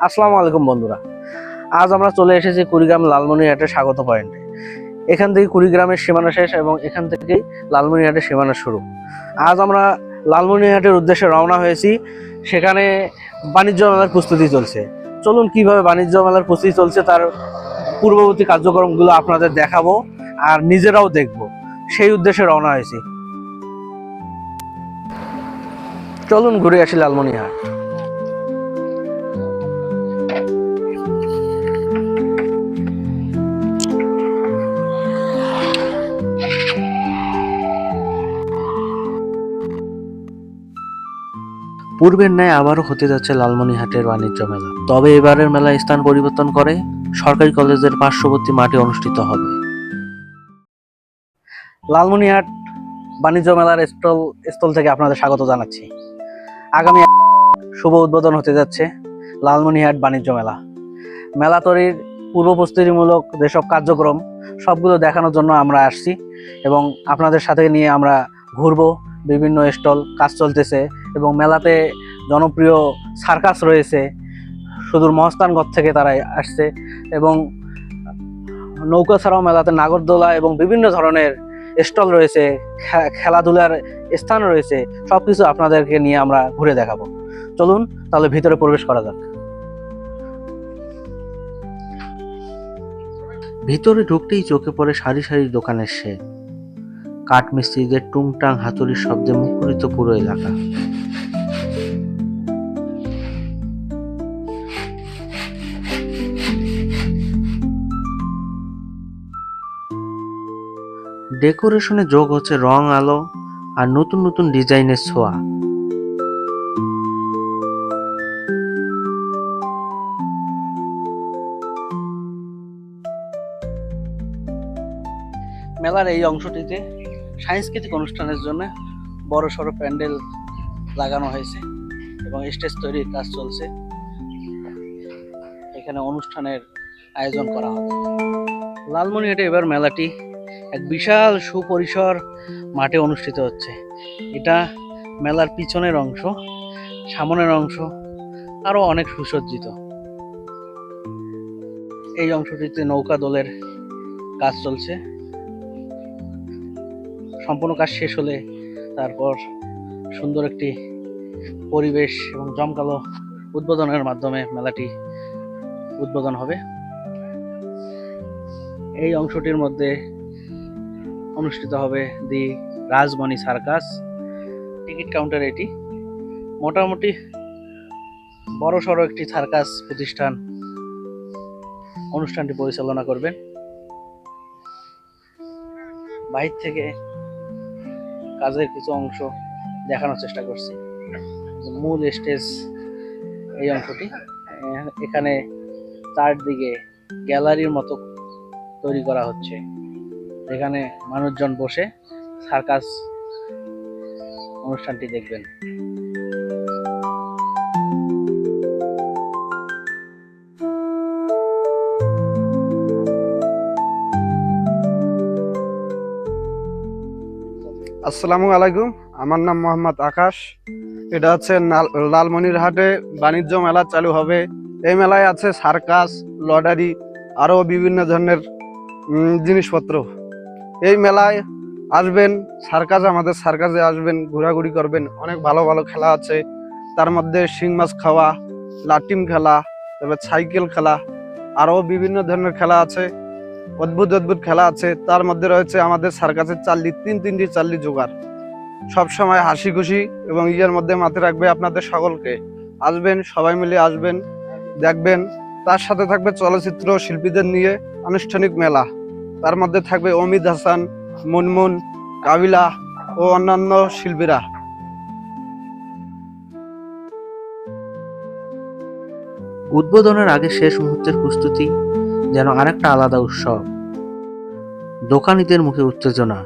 আসসালামু আলাইকুম বন্ধুরা। আজ আমরা চলে এসেছি কুড়িগ্রাম লালমনিরহাটের স্বাগত পয়েন্টে। এখান থেকে কুড়িগ্রামের সীমানা শেষ এবং এখান থেকেই লালমনিরহাটের সীমানা শুরু। আজ আমরা লালমনিরহাটের উদ্দেশ্যে রওনা হয়েছি। সেখানে বাণিজ্য মেলার প্রস্তুতি চলছে। চলুন কীভাবে বাণিজ্য মেলার প্রস্তুতি চলছে তার পূর্ববর্তী কার্যক্রমগুলো আপনাদের দেখাবো আর নিজেরাও দেখব। সেই উদ্দেশ্যে রওনা হয়েছি। চলুন ঘুরে আসি লালমনিরহাট। পূর্বের ন্যায় আবারও হতে যাচ্ছে লালমনিরহাটের বাণিজ্য মেলা। তবে এবারের মেলা স্থান পরিবর্তন করে সরকারি কলেজের পার্শ্ববর্তী মাঠে অনুষ্ঠিত হবে। লালমনিরহাট বাণিজ্য মেলার স্টল স্থল থেকে আপনাদের স্বাগত জানাচ্ছি। আগামী শুভ উদ্বোধন হতে যাচ্ছে লালমনিরহাট বাণিজ্য মেলা। মেলা তৈরির পূর্ব প্রস্তুতিমূলক যেসব কার্যক্রম, সবগুলো দেখানোর জন্য আমরা আসছি এবং আপনাদের সাথে নিয়ে আমরা ঘুরবো, বিভিন্ন স্টল, কাজ চলতেছে এবং মেলাতে জনপ্রিয় সার্কাস রয়েছে। সুদূর মহস্তানগড় থেকে তারা আসছে এবং নৌকা ছাড়াও মেলাতে নাগরদোলা এবং বিভিন্ন ধরনের স্টল রয়েছে খেলাধুলার স্থান রয়েছে সব কিছু আপনাদেরকে নিয়ে আমরা ঘুরে দেখাবো। চলুন, তাহলে ভিতরে প্রবেশ করা যাক। ভিতরে ঢুকতেই চোখে পড়ে সারি সারি দোকানের শেড কাঠ মিস্ত্রিদের টুংটাং হাতুড়ির শব্দে মুখরিত পুরো এলাকা। ডেকোরেশনে যোগ হচ্ছে রং, আলো আর নতুন নতুন ডিজাইনের ছোঁয়া। মেলার এই অংশটিতে সাংস্কৃতিক অনুষ্ঠানের জন্য বড় সড়ো প্যান্ডেল লাগানো হয়েছে এবং স্টেজ তৈরির কাজ চলছে। এখানে অনুষ্ঠানের আয়োজন করা হবে। লালমনিরহাটে এবার মেলাটি এক বিশাল সুপরিসর মাঠে অনুষ্ঠিত হচ্ছে। এটা মেলার পিছনের অংশ, সামনের অংশ, আরও অনেক সুসজ্জিত। এই অংশটিতে নৌকা দোলের কাজ চলছে। সম্পূর্ণ কাজ শেষ হলে তারপর সুন্দর একটি পরিবেশ এবং জমকালো উদ্বোধনের মাধ্যমে মেলাটি উদ্বোধন হবে। এই অংশটির মধ্যে অনুষ্ঠিত হবে the Rajmoni circus. Ticket counter এটি। মোটামুটি বড় সড়ো একটি সার্কাস প্রতিষ্ঠান অনুষ্ঠানটি পরিচালনা করবেন। বাইর থেকে কাজের কিছু অংশ দেখানোর চেষ্টা করছি। মূল স্টেজ এই অংশটি এখানে চারদিকে গ্যালারির মতো তৈরি করা হচ্ছে। যেখানে মানুষজন বসে সার্কাস অনুষ্ঠানটি দেখবেন। আসসালামু আলাইকুম। আমার নাম মোহাম্মদ আকাশ। এটা হচ্ছে লালমনিরহাটে বাণিজ্য মেলা চালু হবে। এই মেলায় আছে সার্কাস, লটারি, আরও বিভিন্ন ধরনের জিনিসপত্র। এই মেলায় আসবেন, সার্কাস, আমাদের সার্কাসে আসবেন, ঘোরাঘুরি করবেন। অনেক ভালো ভালো খেলা আছে। তার মধ্যে শিং মাছ খাওয়া, লাটিম খেলা, তারপর সাইকেল খেলা, আরও বিভিন্ন ধরনের খেলা আছে। অদ্ভুত অদ্ভুত খেলা আছে। তার মধ্যে রয়েছে আমাদের সার্কাসের চাল্লি, তিন তিনটি চাল্লি জোগাড়। সব সময় হাসি খুশি এবং ইয়ের মধ্যে মাথায় রাখবে আপনাদের সকলকে। আসবেন, সবাই মিলে আসবেন, দেখবেন। তার সাথে থাকবে চলচ্চিত্র শিল্পীদের নিয়ে আনুষ্ঠানিক মেলা। তার মধ্যে থাকবে অমিত হাসান, মুনমুন, কাবিলা ও অন্যান্য শিল্পীরা। উদ্বোধনের আগে শেষ মুহূর্তের প্রস্তুতি। যেন আরেকটা আলাদা উৎসব। দোকানিদের মুখে উত্তেজনা,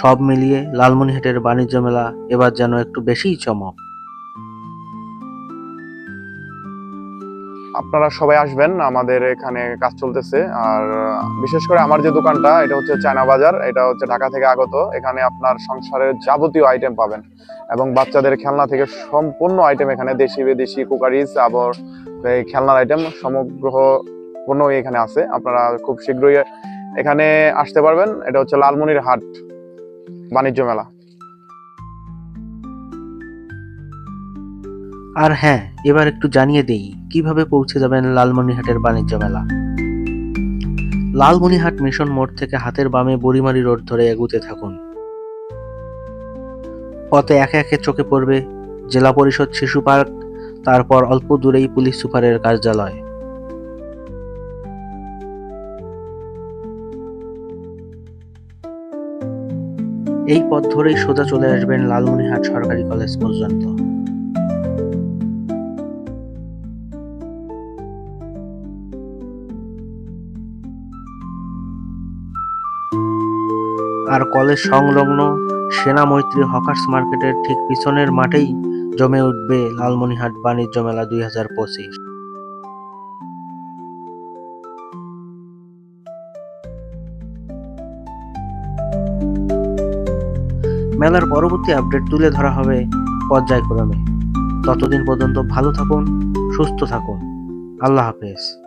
সব মিলিয়ে লালমনিহাটের বাণিজ্য মেলা এবার যেন একটু বেশিই চমক। আপনারা সবাই আসবেন, আমাদের এখানে কাজ চলতেছে। আর বিশেষ করে আমার যে দোকানটা, এটা হচ্ছে চায়না বাজার, এটা হচ্ছে ঢাকা থেকে আগত। এখানে আপনার সংসারের যাবতীয় আইটেম পাবেন এবং বাচ্চাদের খেলনা থেকে সম্পূর্ণ আইটেম এখানে দেশি বিদেশি কুকারিজ, আবার খেলনার আইটেম সমগ্র পণ্যই এখানে আছে। আপনারা খুব শীঘ্রই এখানে আসতে পারবেন। এটা হচ্ছে লালমনির হাট, বাণিজ্য মেলা। আর হ্যাঁ এবার একটু জানিয়ে দেই, কীভাবে পৌঁছে যাবেন লালমনিরহাটের বাণিজ্য মেলা? লালমনিরহাট মিশন মোড় থেকে হাতের বামে বড়িমারি রোড ধরে এগুতে থাকুন। পথে একে একে চোখে পড়বে জেলা পরিষদ শিশু পার্ক, তারপর অল্প দূরেই পুলিশ সুপারের কার্যালয়। এই পথ ধরেই সোজা চলে আসবেন লালমনিরহাট সরকারি কলেজ পর্যন্ত। আর কলেজ সংলগ্ন সেনা মৈত্রী হকার্স মার্কেটের ঠিক পিছনের মাঠেই জমে উঠবে লালমনিরহাট বাণিজ্য মেলা দুই হাজার পঁচিশ। মেলার পরবর্তী আপডেট তুলে ধরা হবে পর্যায়ক্রমে। ততদিন পর্যন্ত ভালো থাকুন, সুস্থ থাকুন। আল্লাহ হাফেজ।